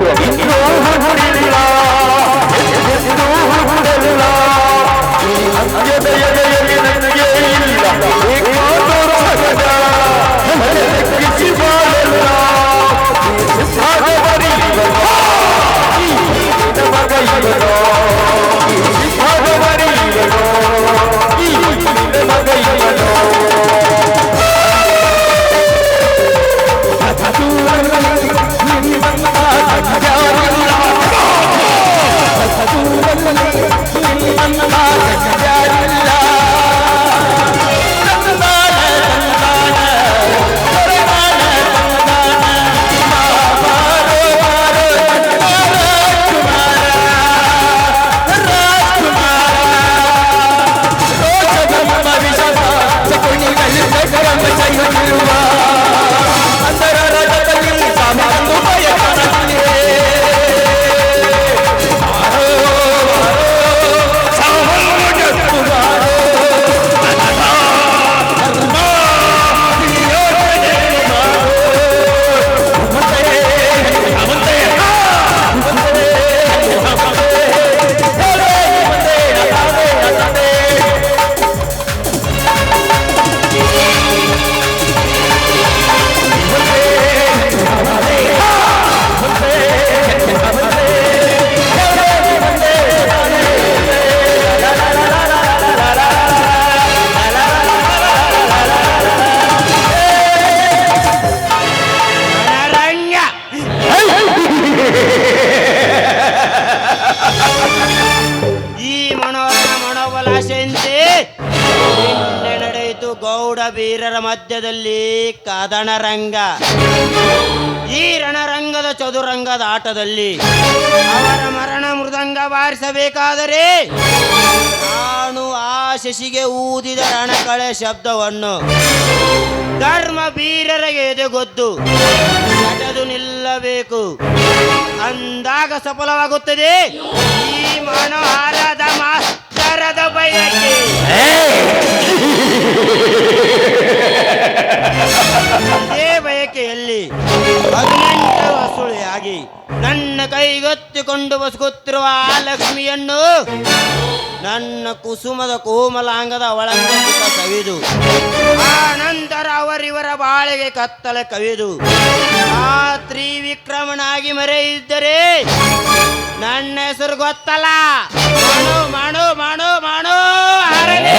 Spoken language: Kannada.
Gracias. ಗೌಡ ವೀರರ ಮಧ್ಯದಲ್ಲಿ ಕದನರಂಗ. ಈ ರಣರಂಗದ ಚದುರಂಗದ ಆಟದಲ್ಲಿ ಅವರ ಮರಣ ಮೃದಂಗ ಬಾರಿಸಬೇಕಾದರೆ ನಾನು ಆ ಶಶಿಗೆ ಊದಿದ ರಣಕಳೆ ಶಬ್ದವನ್ನು ಧರ್ಮ ಬೀರರಿಗೆ ಎದೆಗೊದ್ದು ನಡೆದು ನಿಲ್ಲಬೇಕು. ಅಂದಾಗ ಸಫಲವಾಗುತ್ತದೆ. ಈ ಮಾಸ್ತರದ ಇದೇ ಬಯಕೆಯಲ್ಲಿ ಹದಿನೆಂಟು ವಸೂಳಿಯಾಗಿ ನನ್ನ ಕೈಗೊತ್ತಿಕೊಂಡು ಬಸುಕುತ್ತಿರುವ ಆ ಲಕ್ಷ್ಮಿಯನ್ನು ನನ್ನ ಕುಸುಮದ ಕೋಮಲಾಂಗದ ಒಳಂಗ ಕವಿದು. ಆ ನಂತರ ಅವರಿವರ ಬಾಳೆಗೆ ಕತ್ತಲೆ ಕವಿದು. ಆ ತ್ರಿವಿಕ್ರಮನಾಗಿ ಮರೆಯಿದ್ದರೆ ನನ್ನ ಹೆಸರು ಗೊತ್ತಲ್ಲ. ಮಾಡು ಮಾಡು ಮಾಡು ಮಾಡು ಅರಳಿ.